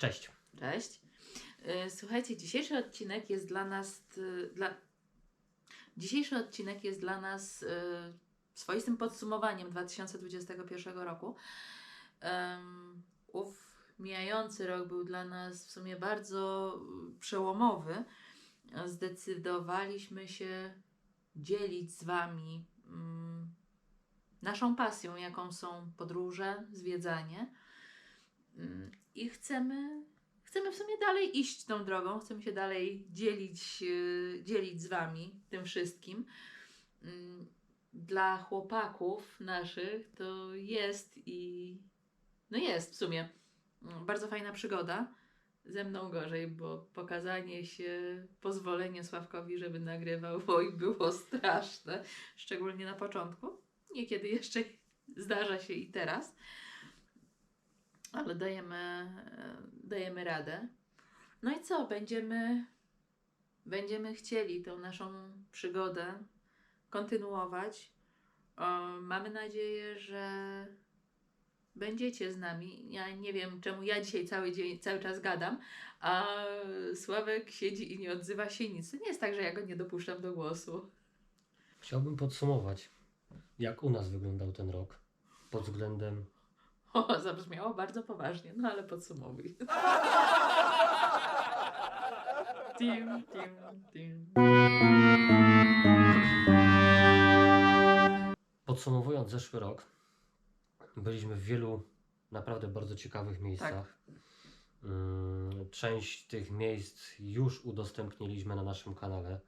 Cześć. Cześć. Y, Słuchajcie, dzisiejszy odcinek jest dla nas. y, Dla... Dzisiejszy odcinek jest dla nas y, swoistym podsumowaniem 2021 roku. Ów mijający rok był dla nas w sumie bardzo przełomowy. Zdecydowaliśmy się dzielić z Wami mm, naszą pasją, jaką są podróże, zwiedzanie. Mm, I chcemy chcemy w sumie dalej iść tą drogą, chcemy się dalej dzielić, yy, dzielić z Wami tym wszystkim. Mm, Dla chłopaków naszych to jest i no jest w sumie mm, bardzo fajna przygoda. Ze mną gorzej, bo pokazanie się, pozwolenie Sławkowi, żeby nagrywał, oj, było straszne, szczególnie na początku. Niekiedy jeszcze zdarza się i teraz ale dajemy, dajemy radę. No i co? Będziemy, będziemy chcieli tą naszą przygodę kontynuować. Mamy nadzieję, że będziecie z nami. Ja nie wiem, czemu ja dzisiaj cały dzień, cały czas gadam, a Sławek siedzi i nie odzywa się nic. To nie jest tak, że ja go nie dopuszczam do głosu. Chciałbym podsumować, jak u nas wyglądał ten rok pod względem O, zabrzmiało bardzo poważnie, no ale podsumowuj. Tim, tim, tim. Podsumowując zeszły rok, byliśmy w wielu naprawdę bardzo ciekawych miejscach. Mm, Część tych miejsc już udostępniliśmy na naszym kanale.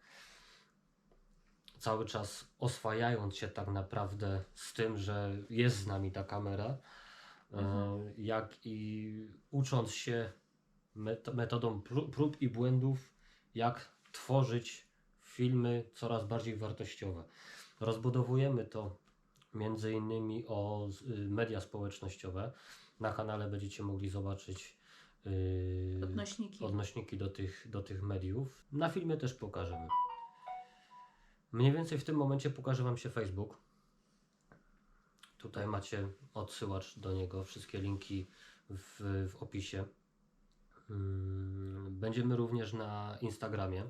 Cały czas oswajając się tak naprawdę z tym, że jest z nami ta kamera, Mhm. jak i ucząc się met- metodą pró- prób i błędów, jak tworzyć filmy coraz bardziej wartościowe. Rozbudowujemy to między innymi o y, media społecznościowe. Na kanale będziecie mogli zobaczyć yy, Odnośniki. odnośniki do tych, do tych mediów. Na filmie też pokażemy. Mniej więcej w tym momencie pokaże Wam się Facebook. Tutaj macie odsyłacz do niego, wszystkie linki w, w opisie. Mm, Będziemy również na Instagramie,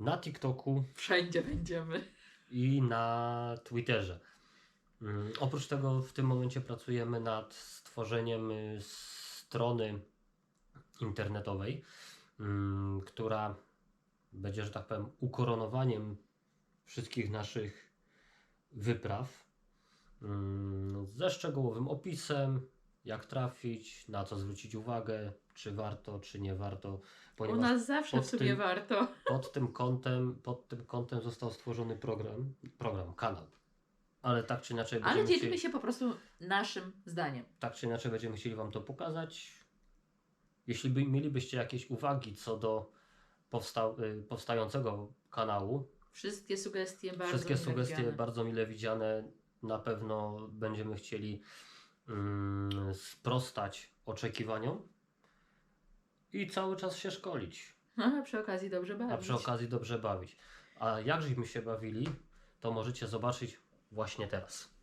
na TikToku Wszędzie będziemy. i na Twitterze. Mm, Oprócz tego w tym momencie pracujemy nad stworzeniem y, strony internetowej, mm, która będzie, że tak powiem, ukoronowaniem wszystkich naszych wypraw ze szczegółowym opisem, jak trafić, na co zwrócić uwagę, czy warto, czy nie warto, U nas zawsze w sobie tym- warto. pod tym kątem, pod tym kątem został stworzony program, program, kanał. Ale tak czy inaczej Ale dzielimy chcieli, się po prostu naszym zdaniem. tak czy inaczej będziemy chcieli Wam to pokazać. Jeśli by, mielibyście jakieś uwagi co do powsta- y, powstającego kanału, Wszystkie sugestie bardzo wszystkie mile sugestie widziane. bardzo mile widziane, na pewno będziemy chcieli mm, sprostać oczekiwaniom i cały czas się szkolić. No, ale przy okazji dobrze bawić. a przy okazji dobrze bawić. A jak żeśmy się bawili, to możecie zobaczyć właśnie teraz.